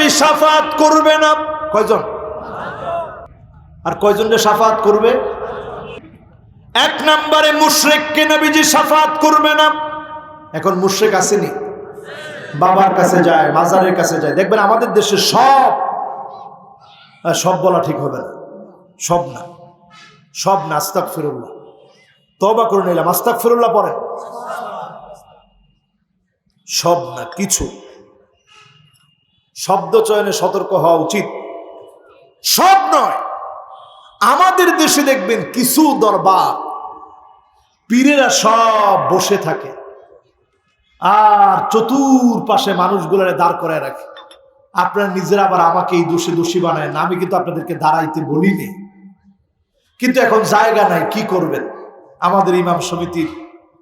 নবী সাফাত করবে না। কয়জন? আর কয়জনকে সাফাত করবে? এক নম্বরে মুশরেককে নবীজি সাফাত করবে না। এখন মুশরেক আসেনি। বাবার কাছে যায়, মাজারের কাছে যায়। দেখবেন আমাদের দেশে সব সব বলা ঠিক হবে না। সব না। সব না আস্তাক ফিরুল্লাহ তবা করে নিলাম। আস্তাক ফিরুল্লাহ পড়েন। সব না, কিছু। শব্দ চয়নে সতর্ক হওয়া উচিত। সব নয়, আমাদের দেশে দেখবেন কিছু দরবার, পীরেরা সব বসে থাকে, আর চতুর পাশে মানুষগুলোরে দাঁড় করায় রাখে। আপনারা নিজেরা আবার আমাকে এই দোষে দোষী বানায় না, আমি কিন্তু আপনাদেরকে দাঁড়াইতে বলিনি। কিন্তু এখন জায়গা নাই, কি করবেন? আমাদের ইমাম সমিতির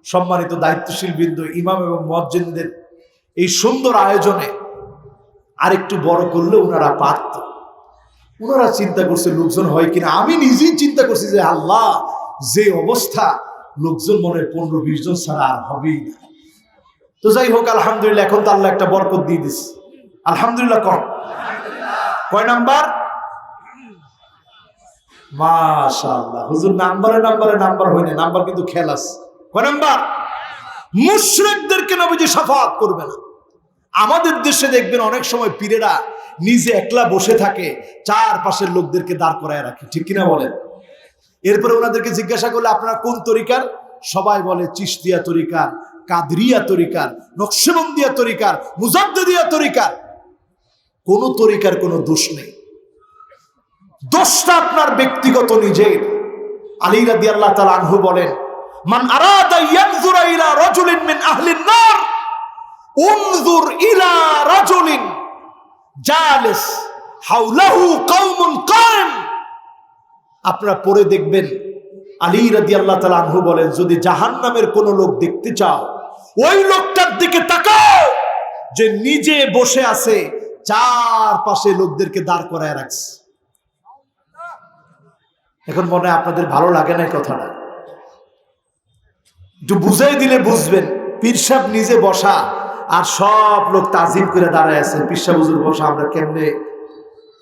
সম্মানিত দায়িত্বশীল বৃন্দ, ইমাম এবং মজ্জিনদের এই সুন্দর আয়োজনে আরেকটু বড় করলে ওনারা পারত। ওনারা চিন্তা করছে, লোকজন হয় কিনা? আমি নিজেই চিন্তা করছি যে, আল্লাহ, যে অবস্থা, লোকজন মনে হয় পনেরো, বিশ জন ছাড়া আর হবেই না। তো যাই হোক, আলহামদুলিল্লাহ, এখন তো আল্লাহ একটা বরকত দিয়ে দিস আলহামদুলিল্লাহ কম কয় নাম্বার? মাশাআল্লাহ। হুজুর নাম্বারে নাম্বারে, নাম্বার হয়নি নাম্বার কিন্তু খেল আছে কয় নাম্বার? মুশরিকদেরকে নবীজি সাফাত করবে না। আমাদের দেশে দেখবেন অনেক সময় পীরেরা নিজে একলা বসে থাকে, চারপাশের লোকদেরকে দাঁড় করায় রাখে। ঠিক কিনা বলেন? এরপরে ওনাদেরকে জিজ্ঞাসা করলে, আপনারা কোন তরিকার? সবাই বলে চিস্তিয়া তরিকার, কাদরিয়া তরিকার, নকশবন্দিয়া তরিকার মুজাদ্দিয়া তরিকার। কোন তরিকার কোনো দোষ নেই। দোষটা আপনার ব্যক্তিগত নিজের। আলী রাদি আল্লাহ আনহু বলেন, মান আরাদা ইয়ানজুরা ইলা রাজুলিন মিন আহলিন নার। উনজুর ইলা রাজুলিন জালিস হাওলাহু কওমুন কায়েম। আপনারা পড়ে দেখবেন আলী আল্লাহ তালা আনহু বলেন, যদি জাহান্নামের কোনো লোক দেখতে চাও, ওই লোকটার দিকে তাকাও, যে নিজে বসে আছে, চারপাশে লোকদেরকে দাঁড় করায় রাখছে। এখন মনে হয় আপনাদের ভালো লাগে না কথাটা। একটু বুঝাই দিলে বুঝবেন পিরসাব নিজে বসা আর সব লোক তাজিম করে দাঁড়ায় আছে। পিসা বুজুর বসা, আমরা কেমনে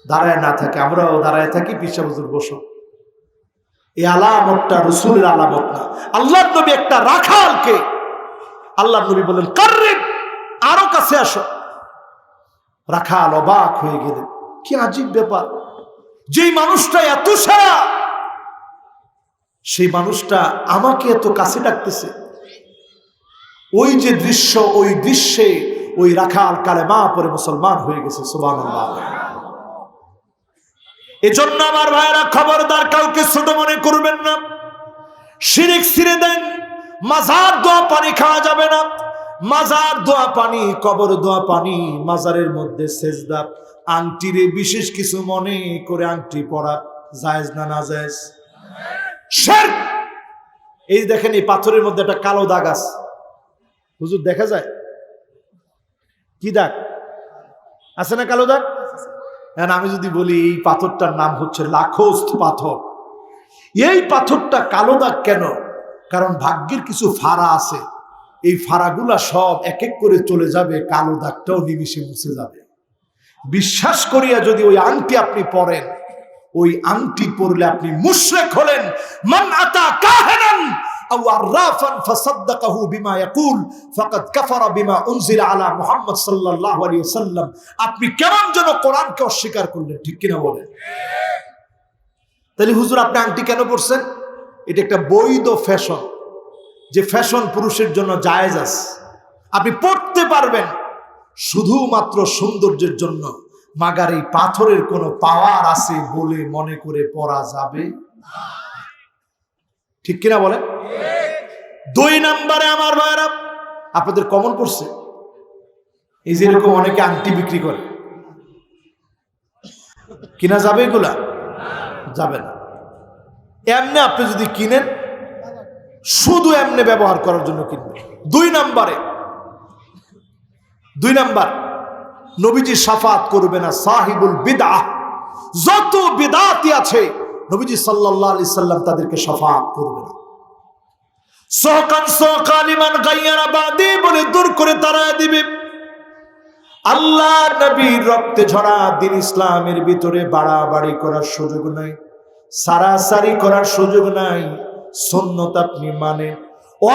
দাঁড়ায় না থাকি? আমরাও দাঁড়ায় থাকি, পিসা বুজুর বসো। এই আলামতটা রসুলের আলামত না। আল্লাহ নবী একটা রাখালকে আল্লাহ নবী বলেন কার্রিব আরও কাছে আসো। রাখাল অবাক হয়ে গেলেন। কি আজীব ব্যাপার। যেই মানুষটা এত সারা, সেই মানুষটা আমাকে এত কাছে ডাকতেছে। ওই যে দৃশ্য, ওই দৃশ্যে ওই রাখাল কালেমা পরে মুসলমান হয়ে গেছে সুবান এজন্য আমার ভাইয়েরা খবরদার, কাউকে ছোট মনে করবেন না। শিরিক ছিঁড়ে দেন, মাজার দোয়া পানি খাওয়া যাবে না। মাজার দোয়া পানি, কবর দোয়া পানি, মাজারের মধ্যে সেজদা। আংটিরে বিশেষ কিছু মনে করে আংটি পরা জায়েজ না না জায়েজ? এই দেখেন এই পাথরের মধ্যে একটা কালো দাগ আছে। হুজুর, দেখা যায়। কি দাগ? আছে না কালো দাগ? এখন আমি যদি বলি, এই পাথরটার নাম হচ্ছে লাখোস্ত পাথর। এই পাথরটা কালো দাগ কেন? কারণ ভাগ্যের কিছু ফাড়া আছে। এই ফাড়াগুলা সব এক এক করে চলে যাবে, কালো দাগটাও নিমিশে মুছে যাবে। বিশ্বাস করিয়া যদি ওই আংটি আপনি পরেন, ওই আংটি পরলে আপনি মুশরিক হলেন। মান আতা কাহিনান আপনি কেমন যেন কোরআনকে অস্বীকার করলেন, ঠিক কিনা বলেন? তাহলে হুজুর, আপনি আংটি কেন পরছেন? এটা একটা বৈধ ফ্যাশন, যে ফ্যাশন পুরুষের জন্য জায়েজ আছে। আপনি পড়তে পারবেন, শুধুমাত্র সৌন্দর্যের জন্য। মাগার এই পাথরের কোনো পাওয়ার আছে বলে মনে করে পড়া যাবে ঠিক কিনা বলে দুই নাম্বারে আমার ভাইরা আপনাদের কমন পড়ছে এই যে এরকম অনেকে আংটি বিক্রি করে। কিনা যাবে এগুলা? যাবে না। এমনি আপনি যদি কিনেন, শুধু এমনি ব্যবহার করার জন্য কিনবেন। দুই নাম্বারে, দুই নাম্বার, নবীজি সাফাত করবে না, সাহিবুল বিদা যত বিদাতি আছে নবীজি সাল্লাল্লাহু আলাইহি সাল্লাম তাদেরকে সাফাত করবে না। সহকান সহকালিমান গাইয়ারা বাদি বলে দূর করে তারা দিবে। আল্লাহ নবীর রক্তে ঝরা দিন ইসলামের ভিতরে বাড়াবাড়ি করার সুযোগ নাই, সারাসারি করার সুযোগ নাই সন্ন্যত আপনি মানেন,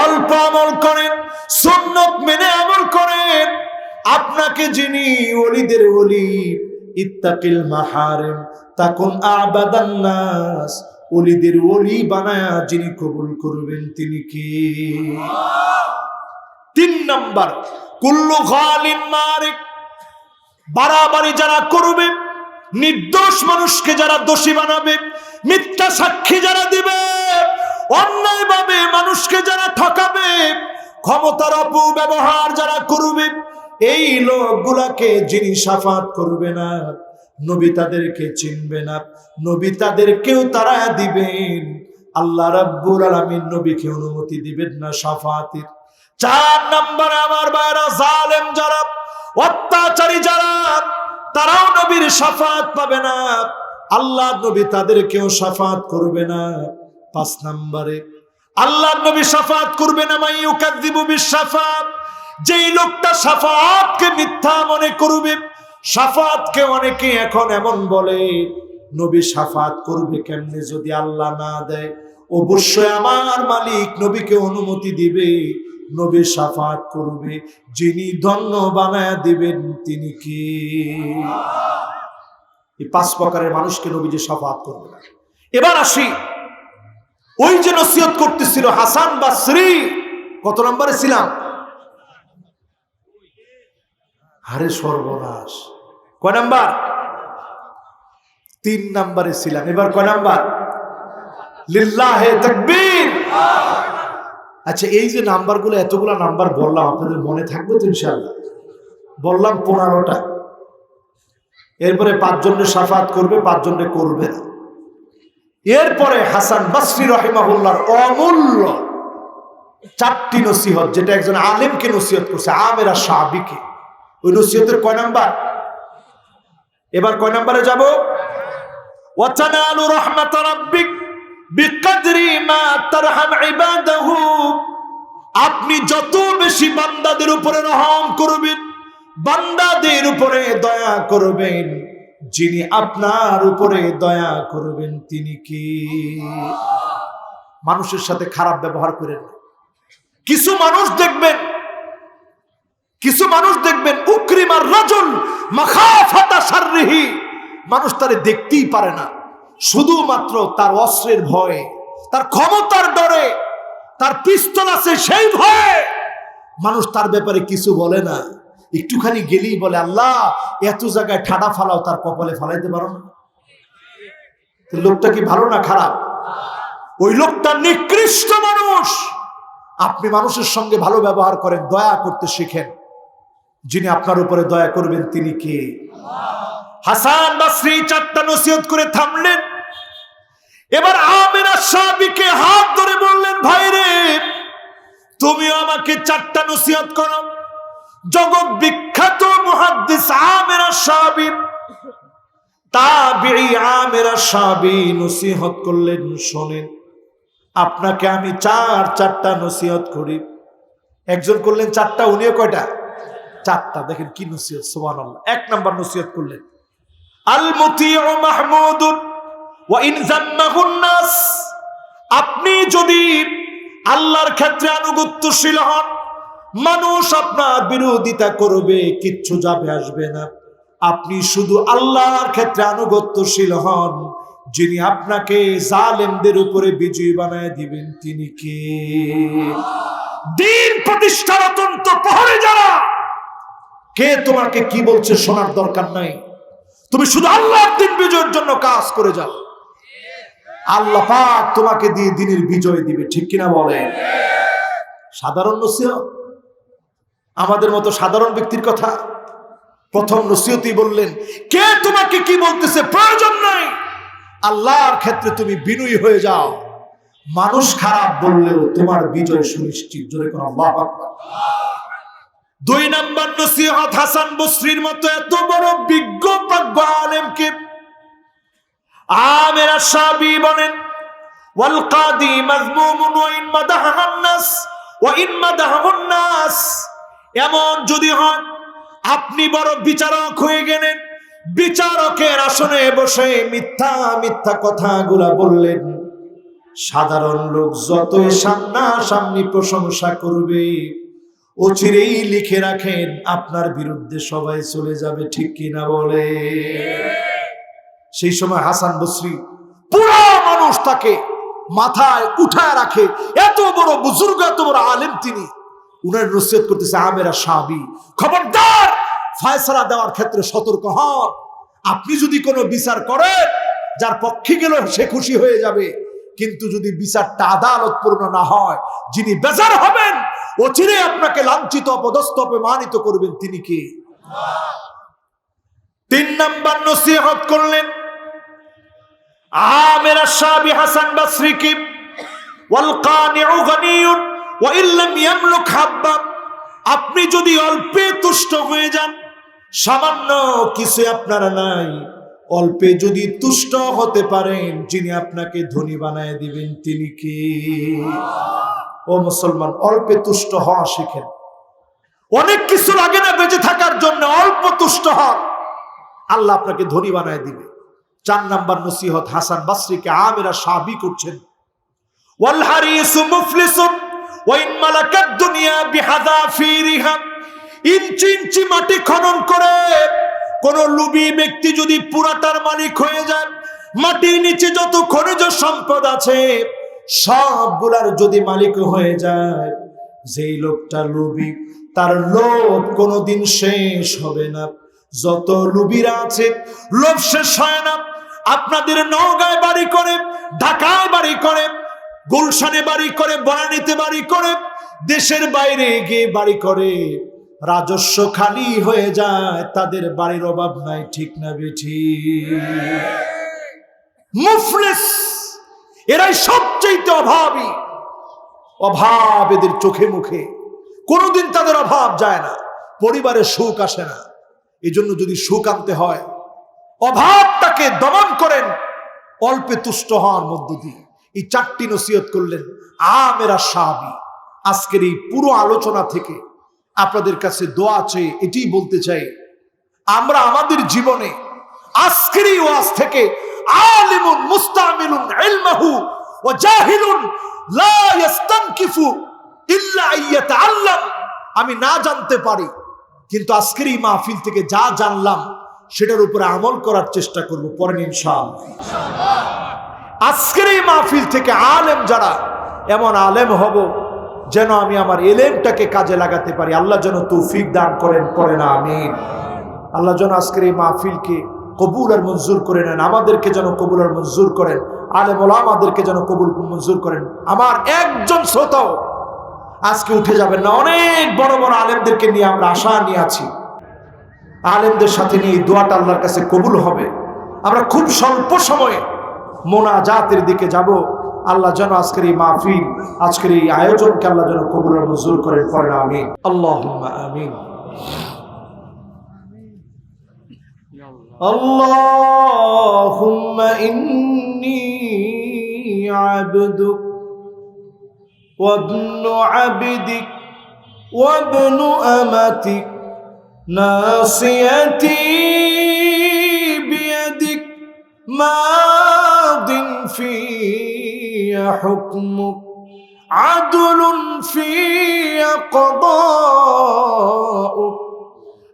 অল্প আমল করেন সন্ন্যত মেনে আমল করেন। আপনাকে যিনি ওলিদের ওলি, ইত্তাকিল মাহারেম তাকুন আবাদান নাস, ওলিদের ওলি বানায়া যিনি কবুল করবেন তিনি কি? তিন নাম্বার, কুল্লু খালিন মারিক, বাড়াবাড়ি যারা করবে, নির্দোষ মানুষকে যারা দোষী বানাবে, মিথ্যা সাক্ষী যারা দিবে, অন্যায়ভাবে মানুষকে যারা ঠকাবে, ক্ষমতার অপব্যবহার যারা করবে, এই লোকগুলাকে যিনি সাফাত করবে না নবী তাদেরকে চিনবে না, নবী তাদেরকেও তারা দিবেন। আল্লাহ রাব্বুল আলামিন নবীকে অনুমতি দিবেন না সাফাতের। চার নম্বরে আমার বাইরা জালেম যারা, অত্যাচারী যারা, তারাও নবীর সাফাত পাবে না। আল্লাহ নবী তাদেরকেও সাফাত করবে না। পাঁচ নম্বরে, আল্লাহ নবী সাফাত করবে না মাই ইউকাযযিবু বিশাফাত যেই লোকটা সাফাতকে মিথ্যা মনে করবে সাফাতকে অনেকে এখন এমন বলে, নবী সাফাত করবে কেমনে যদি আল্লাহ না দেয়? অবশ্যই আমার মালিক নবীকে অনুমতি দিবে, নবী সাফাত করবে। যিনি ধন্য বানায় দিবেন তিনি কি? এই পাঁচ প্রকারের মানুষকে নবী যে সাফাত করবে না। এবার আসি, ওই যে নসিহত করতেছিল হাসান বা শ্রী কত নম্বরে ছিলাম? হারে সর্বনাশ। কয় নাম্বার? তিন নাম্বারে ছিলাম। এবার কয় নাম্বার? লিল্লাহে তাকবীর। আচ্ছা এই যে নাম্বারগুলো এতগুলো নাম্বার বললাম আপনাদের মনে থাকবে তো ইনশাআল্লাহ? বললাম পনেরোটা। এরপরে পাঁচজনের সাফাত করবে পাঁচজনে করবে না। এরপরে হাসান বাসরি রহিমাহুল্লার অমূল্য চারটি নসিহত যেটা একজন আলেমকে নসিহত করছে আমেরা সাহাবিকে। ওই নসিহতের কয় নাম্বার? এবার কয় নাম্বারে যাব? ওয়াতানালু রাহমাত রাব্বিক বিকদরি মা তারহাম ইবাদাহু। আপনি যত বেশি বান্দাদের উপরে রহম করবেন বান্দাদের উপরে দয়া করবেন যিনি আপনার উপরে দয়া করবেন তিনি কি? মানুষের সাথে খারাপ ব্যবহার করেন কিছু মানুষ দেখবেন কিছু মানুষ দেখবেন উকরিমার রাজুল মাখাফাতা সাররিহি মানুষ তারে দেখতেই পারে না। শুধুমাত্র তার অস্ত্রের ভয়ে, তার ক্ষমতার ডরে, তার পিস্তল আছে সেই ভয়ে মানুষ তার ব্যাপারে কিছু বলে না। একটুখানি গেলেই বলে, আল্লাহ, এত জায়গায় ঠাডা ফালাও, তার কপালে ফালাইতে পারো না। লোকটা কি ভালো না খারাপ? ওই লোকটা নিকৃষ্ট মানুষ। আপনি মানুষের সঙ্গে ভালো ব্যবহার করেন, দয়া করতে শিখেন। যিনি আপনার উপরে দয়া করবেন, তিনি কে? হাসান বাসরি চারটা নসিহত করে থামলেন। এবার আমেরা সাহাবিকে হাত ধরে বললেন, ভাই রে তুমিও আমাকে চারটা নসিহত করো। জগৎ বিখ্যাত মুহাদ্দিস আমেরা সাহাবি তাবিঈ আমেরা সাহাবি নসিহত করলেন, শোনেন, আপনাকে আমি চার, চারটা নসিহত করি। একজন করলেন চারটা, উনিও কয়টা? চারটা, দেখেন কি নসিহত, সুবহানাল্লাহ। এক নাম্বার নসিহত করলেন আল মাহমুদুন আপনি যদি আল্লাহর ক্ষেত্রে আনুগত্যশীল হন, মানুষ আপনার বিরোধিতা করবে, কিচ্ছু যাবে, আসবে না। আপনি শুধু আল্লাহর ক্ষেত্রে আনুগত্যশীল হন, যিনি আপনাকে জালেমদের উপরে বিজয়ী বানায় দিবেন, তিনি কে? দিন প্রতিষ্ঠার অত্যন্ত প্রহরে যারা কে তোমাকে কি বলছে শোনার দরকার নাই? তুমি শুধু আল্লাহর দিন বিজয়ের জন্য কাজ করে যাও। আল্লাহ পাক তোমাকে দিয়ে দিনের বিজয় দিবে, ঠিক কিনা বলে সাধারণ নসিহত। আমাদের মতো সাধারণ ব্যক্তির কথা প্রথম নসিহতই বললেন, কে তোমাকে কি বলতেছে প্রয়োজন নাই। আল্লাহর ক্ষেত্রে তুমি বিনয়ী হয়ে যাও। মানুষ খারাপ বললেও তোমার বিজয় সুনিশ্চিত। জোরে কোন আল্লাহ। দুই নাম্বার নসিহত হাসান বসরির মতো এত বড় বিজ্ঞ প্রাজ্ঞ আলেমকে আমেরা সাবি বলেন, ওয়াল কাদি মাজমুমুন ওয়া ইন মাদাহান নাস ওয়া ইন মাদাহান নাস এমন যদি হয়, আপনি বড় বিচারক হয়ে গেলেন, বিচারকের আসনে বসে মিথ্যা মিথ্যা কথাগুলা বললেন। সাধারণ লোক যতই সামনাসামনি প্রশংসা করবে অচিরেই লিখে রাখেন, আপনার বিরুদ্ধে সবাই চলে যাবে, ঠিক কিনা বলে? সেই সময় হাসান বসরি পুরা মানুষ তাকে মাথায় উঠায় রাখে। এত বড় বুজুর্গ, এত বড় আলেম তিনি। উনার নসিহত করতেছে আমেরা সাহাবি। খবরদার, ফায়সালা দেওয়ার ক্ষেত্রে সতর্ক হন। আপনি যদি কোনো বিচার করেন, যার পক্ষে গেল সে খুশি হয়ে যাবে। কিন্তু যদি বিচারটা আদালতপূর্ণ না হয়, যিনি বেজার হবেন অচিরে আপনাকে লাঞ্ছিত, অপদস্থ, অপমানিত করবেন তিনি কে? তিন নম্বর নসিহত করলেন, আমেরা শাবি হাসান বাসরিকি আপনি যদি অল্পে তুষ্ট হয়ে যান, সামান্য কিছু আপনারা নাই। অল্পে যদি তুষ্ট হতে পারেন, যিনি আপনাকে ধনী বানায় দিবেন, তিনি কি? ও মুসলমান, অল্পে তুষ্ট হওয়া শিখেন। অনেক কিছু লাগে না বেঁচে থাকার জন্য, অল্প তুষ্ট হন। আল্লাহ আপনাকে ধনী বানায় দিবে। চার নাম্বার নসিহত, হাসান বাসরিকে আমেরা সাবি করছেন। দুনিয়া ইঞ্চি ইঞ্চি মাটি খনন করে। কোন লুবি ব্যক্তি যদি পুরাটার মালিক হয়ে যায়, মাটির নিচে যত খনিজ সম্পদ আছে সবগুলার যদি মালিক হয়ে যায়, যেই লোকটা লুবি তার লোভ কোনোদিন শেষ হবে না। যত লুবিরা আছে, লোভ শেষ হয় না। আপনাদের নওগাঁয় বাড়ি করে, ঢাকায় বাড়ি করে, গুলশানে বাড়ি করে, বনানীতে বাড়ি করে, দেশের বাইরে গিয়ে বাড়ি করে, রাজস্ব খালি হয়ে যায়, তাদের বাড়ির অভাব নাই, ঠিক না বেঠি? মুফলেস, এরাই সবচেয়ে অভাবী অভাব এদের চোখে মুখে। কোনোদিন তাদের অভাব যায় না পরিবারে সুখ আসে না। এই জন্য যদি সুখ আনতে হয় অভাবটাকে দমন করেন, অল্পে তুষ্ট হওয়ার মধ্য দিয়ে। এই চারটি নসিহত করলেন আমেরা সাহাবি। আজকের এই পুরো আলোচনা থেকে আপনাদের কাছে দোয়া আছে এটাই বলতে চাই, আমরা আমাদের জীবনে আজকের এই ওয়াজ থেকে আলিমুন মুস্তামিলুন ইলমাহু আমি না জানতে পারি, কিন্তু আজকের এই মাহফিল থেকে যা জানলাম, সেটার উপরে আমল করার চেষ্টা করব পরে ইনশাআল্লাহ। আজকের এই মাহফিল থেকে আলেম যারা, এমন আলেম হব যেন আমি আমার এলেমটাকে কাজে লাগাতে পারি। আল্লাহ যেন তৌফিক দান করেন করে না আমি আল্লাহ যেন আজকের এই মাহফিলকে কবুল আর মঞ্জুর করে নেন, আমাদেরকে যেন কবুল আর মঞ্জুর করেন। আলেম আমাদেরকে যেন কবুল মঞ্জুর করেন। আমার একজন শ্রোতাও আজকে উঠে যাবেন না। অনেক বড় বড় আলেমদেরকে নিয়ে আমরা আশা নিয়ে আছি। আলেমদের সাথে নিয়ে দোয়াটা আল্লাহর কাছে কবুল হবে। আমরা খুব স্বল্প সময়ে মোনাজাতের দিকে যাব। আল্লাহ যেন আজকের এই মাহফিল, আজকের এই আয়োজনকে আল্লাহ যেন কবুল মঞ্জুর করেন। করেন আমিন। আল্লাহ আমিন। اللهم إني عبدك وابن عبدك وابن أمتك ناصيتي بيدك ماض في حكمك عدل في قضاؤك.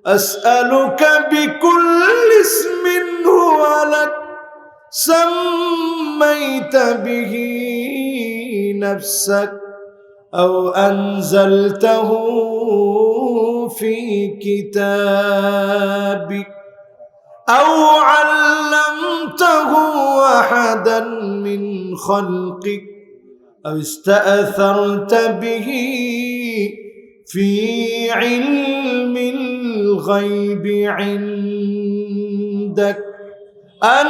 أسألك بكل اسم هو لك سميت به نفسك أو أنزلته في كتابك أو علمته أحدا من خلقك أو استأثرت به في علم الغيب عندك أن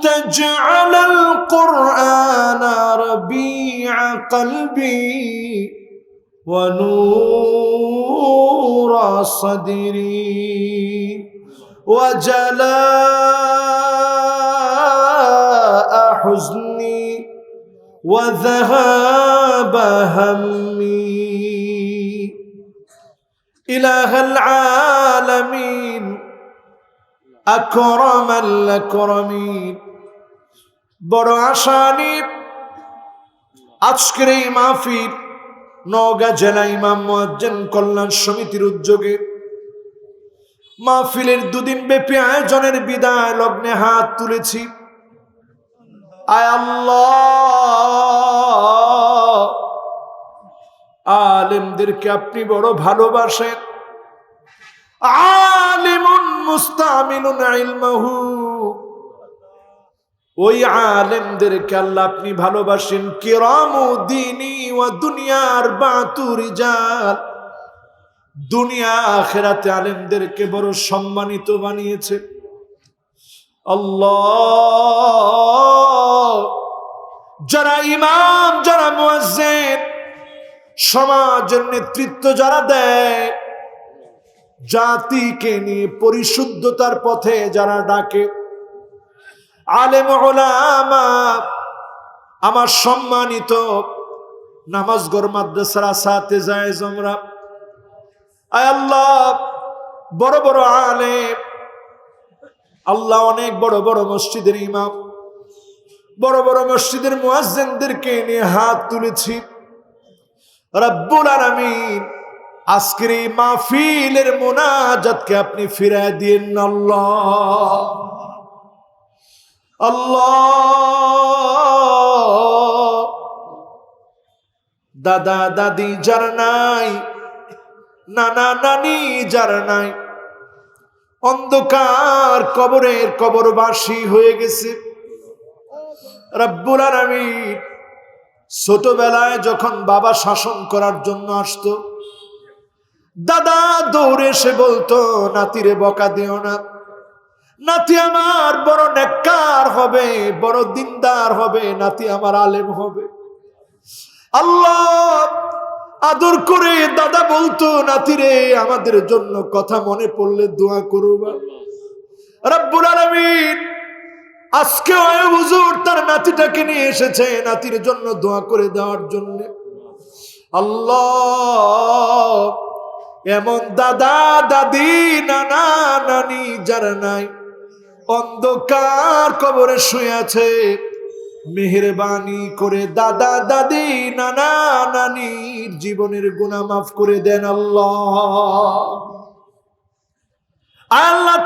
تجعل القرآن ربيع قلبي ونور صدري وجلاء حزني وذهاب همي. ইলাহাল আলামিন, আকরামাল আকরামিন। বড় আশা নিয়ে আজকের এই নওগাঁ জেলা ইমাম কল্যাণ সমিতির উদ্যোগে। মাহফিলের দুদিন ব্যাপী আয়োজনের বিদায় লগ্নে হাত তুলেছি। আয় আল্লাহ! আলেমদেরকে আপনি বড় ভালোবাসেন। আলিমুন মুস্তামিনুন ইলমাহু। ওই আলেমদেরকে আল্লাহ আপনি ভালোবাসেন। কিরামু দিনী ওয়া দুনিয়ার বাতুরিজাল দুনিয়া আখেরাতে আলেমদেরকে বড় সম্মানিত বানিয়েছে। আল্লাহ। যারা ইমাম, যারা মুয়াজ্জিন সমাজের নেতৃত্ব যারা দেয়, জাতিকে নিয়ে পরিশুদ্ধতার পথে যারা ডাকে, আলেম আমার সম্মানিত নামাজগর মাদ্রাসার আসাতে যায় জমরা আল্লাহ, বড় বড় আলেম, আল্লাহ অনেক বড় বড় মসজিদের ইমাম, বড় বড় মসজিদের মুয়াজ্জিনদেরকে নিয়ে হাত তুলেছি। রব্বুল আলামিন, আজকের এই মাহফিলের মোনাজাতকে আপনি ফিরায় দিন আল্লাহ। আল্লাহ। দাদা দাদি যার নাই, নানা নানি যার নাই, অন্ধকার কবরের কবরবাসী হয়ে গেছে। রব্বুল আলামিন ছোটবেলায় যখন বাবা শাসন করার জন্য আসতো, দাদা দৌড়ে এসে বলতো, নাতিরে বকা দিও না। নাতি আমার বড় নেককার হবে, বড় দিনদার হবে, নাতি আমার আলেম হবে। আল্লাহ আদর করে দাদা বলতো, নাতিরে, আমাদের জন্য কথা মনে পড়লে দোয়া করবা রব্বুল আলামিন আজকে হুজুর তার নাতিটাকে নিয়ে এসেছে নাতির জন্য দোয়া করে দেওয়ার জন্য। আল্লাহ, এমন দাদা, দাদি, নানা, নানি যারা নাই, অন্ধকার কবরে শুয়ে আছে, মেহরবানি করে দাদা, দাদি, নানা, নানির জীবনের গুণা মাফ করে দেন আল্লাহ। আল্লাহ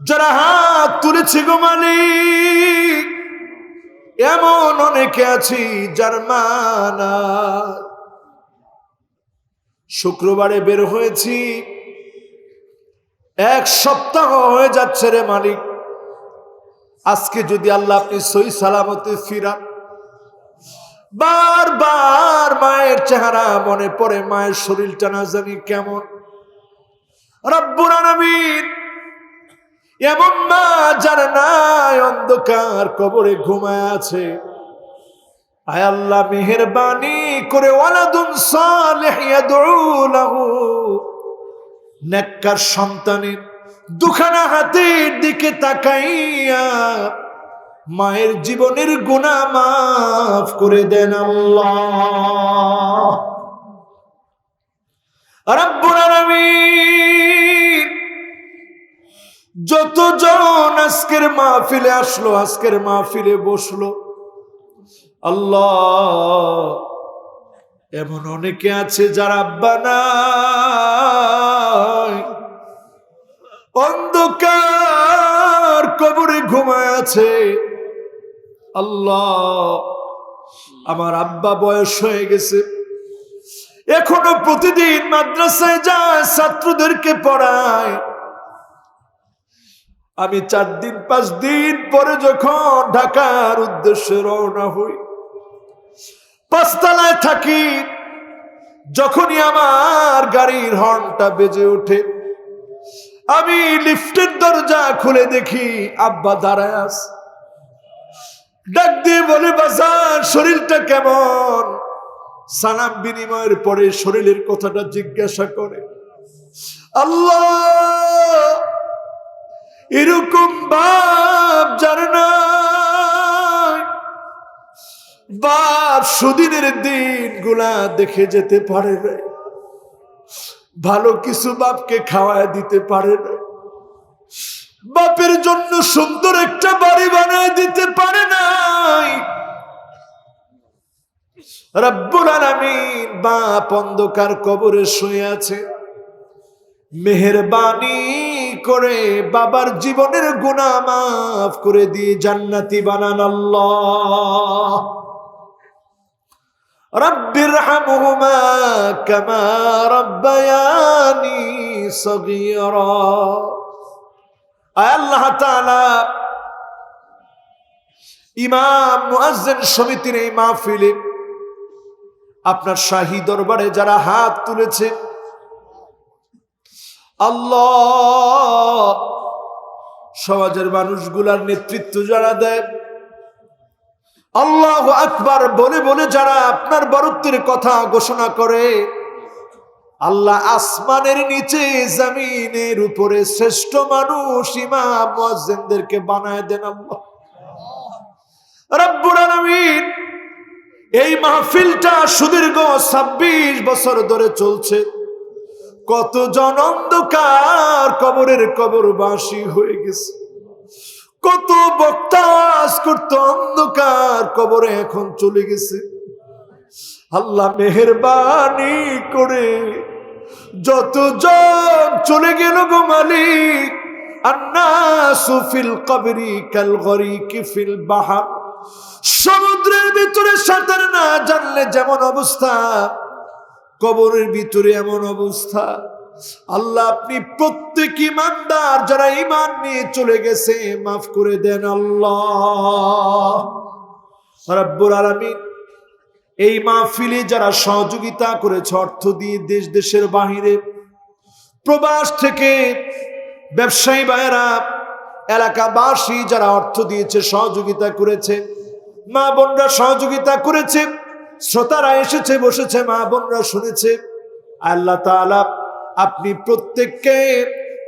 যারা হাত তুলেছি গো মালিক, এমন অনেকে আছি যার মানা শুক্রবারে বের হয়েছি, এক সপ্তাহ হয়ে যাচ্ছে রে মালিক। আজকে যদি আল্লাহ আপনি সই সালামতে ফিরান, বারবার মায়ের চেহারা মনে পড়ে, মায়ের শরীরটা না জানি কেমন। রব্বুর আলামিন এমন মা যার নাই অন্ধকার কবরে ঘুমায় আছে। আয় আল্লাহ, মেহরবানি করে ওয়ালাদুন সালিহ ইয়াদউ লাহু। নেককার সন্তানের দুখানা হাতের দিকে তাকাইয়া মায়ের জীবনের গুনাহ মাফ করে দেন আল্লাহ। রব্বুল আলামিন যতজন আজকের মাহফিলে আসলো, আজকের মাহফিলে বসল, আল্লাহ এমন অনেকে আছে যারা আব্বা নাই। অন্ধকার কবরে ঘুমায় আছে। আল্লাহ, আমার আব্বা বয়স হয়ে গেছে। এখনও প্রতিদিন মাদ্রাসায় যায়, ছাত্রদেরকে পড়ায়। আমি চার দিন, পাঁচ দিন পরে যখন ঢাকার উদ্দেশ্যে রওনা হই, পাঁচতলায় থাকি, যখনই আমার গাড়ির হর্নটা বেজে ওঠে, আমি লিফটের দরজা খুলে দেখি আব্বা দাঁড়ায় আস ডাক দিয়ে বলে, বাজার, শরীরটা কেমন? সালাম বিনিময়ের পরে শরীরের কথাটা জিজ্ঞাসা করে, আল্লাহ এরকম বাপ জানে না বাপ সুদিনের দিনগুলা দেখে যেতে পারে না। ভালো কিছু বাপকে খাওয়ায় দিতে পারে না। বাপের জন্য সুন্দর একটা বাড়ি বানায় দিতে পারে নাই। রব্বুল আলামিন বাপ অন্ধকার কবরে শুয়ে আছে। মেহেরবানি করে বাবার জীবনের গুনাহ মাফ করে দিয়ে জান্নাতি বানান আল্লাহ। ইমাম সমিতির এই মাহফিলে আপনার শাহী দরবারে যারা হাত তুলেছে আল্লাহ। সমাজের মানুষগুলার নেতৃত্ব যারা দেয় আল্লাহ আকবার বলে বলে যারা আপনার বরত্বের কথা ঘোষণা করে, আল্লাহ আসমানের নিচে, জমিনের উপরে শ্রেষ্ঠ মানুষ, ইমাম, মুয়াজ্জিনদেরকে বানায় দেন আল্লাহ। এই মাহফিলটা সুদীর্ঘ ছাব্বিশ বছর ধরে চলছে। কত জন অন্ধকার কবরের কবর কবরবাসী হয়ে গেছে। কত বক্তাস করত অন্ধকার কবরে এখন চলে গেছে। আল্লাহ মেহরবানি করে যতজন চলে গেল গো মালিক। সমুদ্রের ভিতরে সাঁতার না জানলে যেমন অবস্থা। কবরের ভিতরে এমন অবস্থা। আল্লাহ, আপনি প্রত্যেক ইমানদার যারা ইমান নিয়ে চলে গেছে, মাফ করে দেন আল্লাহ। রব্বুল আলামিন, এই মাহফিলে যারা সহযোগিতা করেছে, অর্থ দিয়ে দেশ, দেশের বাহিরে, প্রবাস থেকে ব্যবসায়ী ভাইয়েরা, এলাকাবাসী যারা অর্থ দিয়েছে, সহযোগিতা করেছে, মা বোনরা সহযোগিতা করেছে শ্রোতারা এসেছে, বসেছে, মা বোনরা শুনেছে। আল্লাহ তাআলা আপনি প্রত্যেককে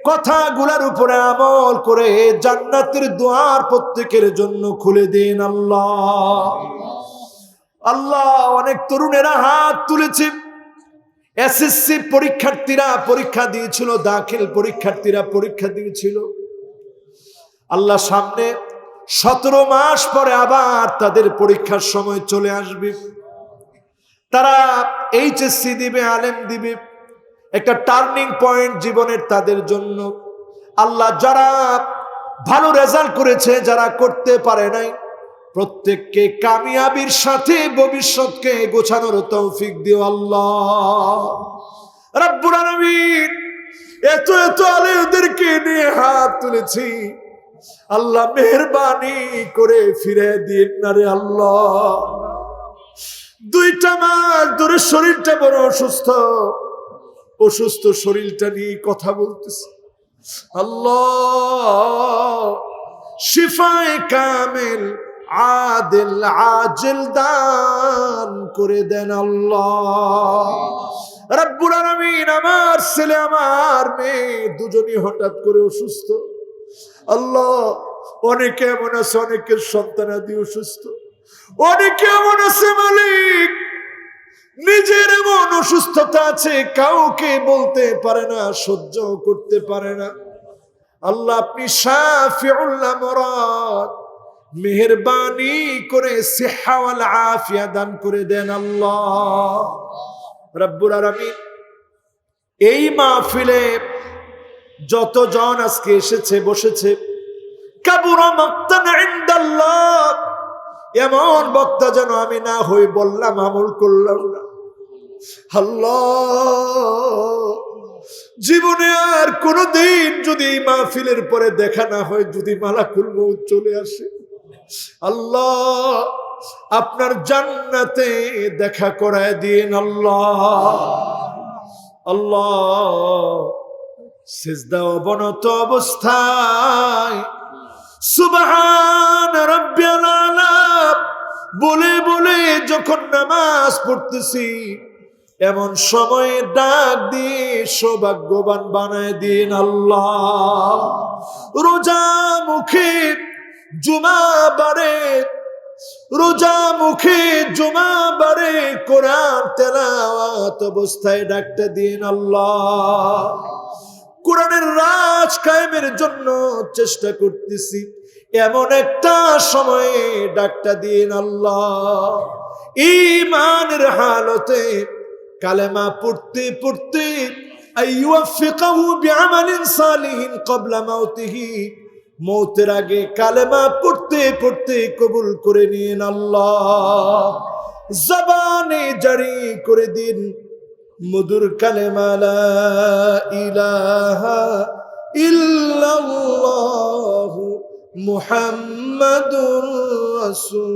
কথাগুলার উপরে আমল করে জান্নাতের দুয়ার প্রত্যেকের জন্য খুলে দিন, আল্লাহ। আল্লাহ, অনেক তরুণেরা হাত তুলেছে। এসএসসি পরীক্ষার্থীরা পরীক্ষা দিয়েছিল, দাখিল পরীক্ষার্থীরা পরীক্ষা দিয়েছিল। আল্লাহ সামনে সতেরো মাস পরে আবার তাদের পরীক্ষার সময় চলে আসবে। তারা এইচএসসি দিবে, আলেম দিবে, একটা টার্নিং পয়েন্ট জীবনের তাদের জন্য। আল্লাহ যারা ভালো রেজাল্ট করেছে, যারা করতে পারে নাই, প্রত্যেককে কামিয়াবির সাথে ভবিষ্যৎকে গোছানোর তৌফিক দিও আল্লাহ। রব্বুল আলামিন, এত এত আলেমদেরকে নিয়ে হাত তুলেছি। আল্লাহ মেহরবানি করে ফিরে দিন না রে আল্লাহ। দুইটা মাস ধরে শরীরটা বড় অসুস্থ। অসুস্থ শরীরটা নিয়ে কথা বলতেছে। আল্লাহ, শিফায় কামেল, আদিল, আজিল দান করে দেন আল্লাহ। রব্বুল আলামিন আমার ছেলে, আমার মেয়ে দুজনই হঠাৎ করে অসুস্থ। আল্লাহ, অনেকে এমন আছে, অনেকের সন্তানাদি অসুস্থ। অনেকে এমন আছে মালিক, নিজের এমন অসুস্থতা আছে, কাউকে বলতে পারে না সহ্য করতে পারে না। আল্লাহ আপনি মরাদ মেহরবানি করে সিহাওয়াল আফিয়া দান করে দেন আল্লাহ। রব্বুল আলামিন, এই মাহফিলে যতজন আজকে এসেছে, বসেছে, কাবুরা মাক্তান এমন বক্তা যেন আমি না হই বললাম, আমল করলাম না। আল্লাহ, জীবনে আর কোনদিন যদি মাহফিলের পরে দেখা না হয়, যদি মালাকুল মৌত চলে আসে। আল্লাহ, আপনার জান্নাতে দেখা করায় দিন আল্লাহ। আল্লাহ, সিজদা অবনত অবস্থায় বলে বলে যখন নামাজ পড়তেছি, এমন সময়ে ডাক দিয়ে সৌভাগ্যবান বানায় দিন আল্লাহ। রোজা মুখে জুমা বারে, রোজা মুখে জমা বারে কোরআন তেলাওয়াত অবস্থায় ডাকতে দিন আল্লাহ। কোরআনের রাজ কায়েমের জন্য চেষ্টা করতেছি। এমন একটা সময়ে ডাকটা দিন আল্লাহ। ইমানের হালতে কালেমা পড়তে পড়তে মৌতের আগে কালেমা পড়তে পড়তে কবুল করে নিন আল্লাহ। জবানে জারি করে দিন মধুর কালেমা লা ইলাহা ইল্লাল্লাহ মুহাম্মাদুর রাসূলুল্লাহ